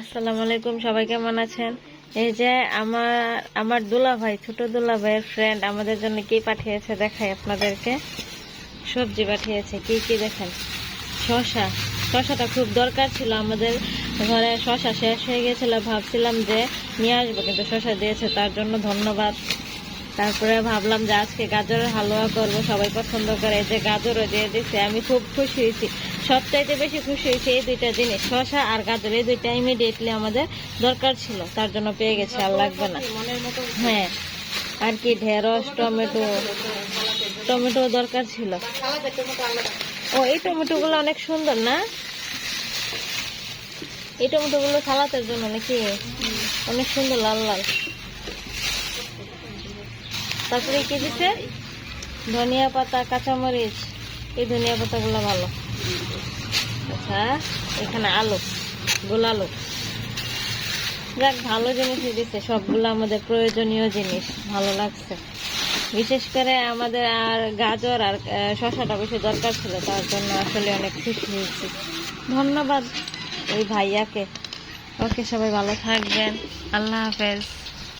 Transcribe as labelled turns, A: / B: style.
A: আসসালামু আলাইকুম, সবাই কেমন আছেন? এই যে আমার আমার দুলা ভাই ছোট দুলা ভাইয়ের ফ্রেন্ড আমাদের জন্য কি পাঠিয়েছে দেখাই আপনাদেরকে। সবজি পাঠিয়েছে, কি কি দেখেন? শশা শশাটা খুব দরকার ছিল আমাদের ঘরে শশা শেষ হয়ে গেছিল, ভাবছিলাম যে নিয়ে আসব, কিন্তু শশা দিয়েছে, তার জন্য ধন্যবাদ। তারপরে ভাবলাম যে আজকে গাজরের হালুয়া করব, সবাই পছন্দ করে, এই যে গাজরও দিয়ে দিচ্ছে আমি খুব খুশি হয়েছি। সবচাইতে বেশি খুশি হয়েছে এই দুইটা জিনিস, শসা আর গাজর। এই দুইটা ইমিডিয়েটলি আমাদের দরকার ছিল, তার জন্য পেয়ে গেছে, আর লাগবে না। হ্যাঁ আর কি ঢেঁড়স, টমেটো টমেটো দরকার ছিল। ও, এই টমেটো গুলো অনেক সুন্দর না? এই টমেটো গুলো সালাতের জন্য নাকি? অনেক সুন্দর, লাল লাল। তারপরে কি দিচ্ছে ধনিয়া পাতা, কাঁচামরিচ, এই ধনিয়া পাতাগুলো ভালো। আচ্ছা এখানে আলু গোল আলু যাক, ভালো জিনিসই দিচ্ছে সবগুলো আমাদের প্রয়োজনীয় জিনিস, ভালো লাগছে। বিশেষ করে আমাদের আর গাজর আর শশাটা বেশি দরকার ছিল, তার জন্য আসলে অনেক খুশি হয়েছি। ধন্যবাদ ওই ভাইয়াকে। ওকে, সবাই ভালো থাকবেন। আল্লাহ হাফেজ।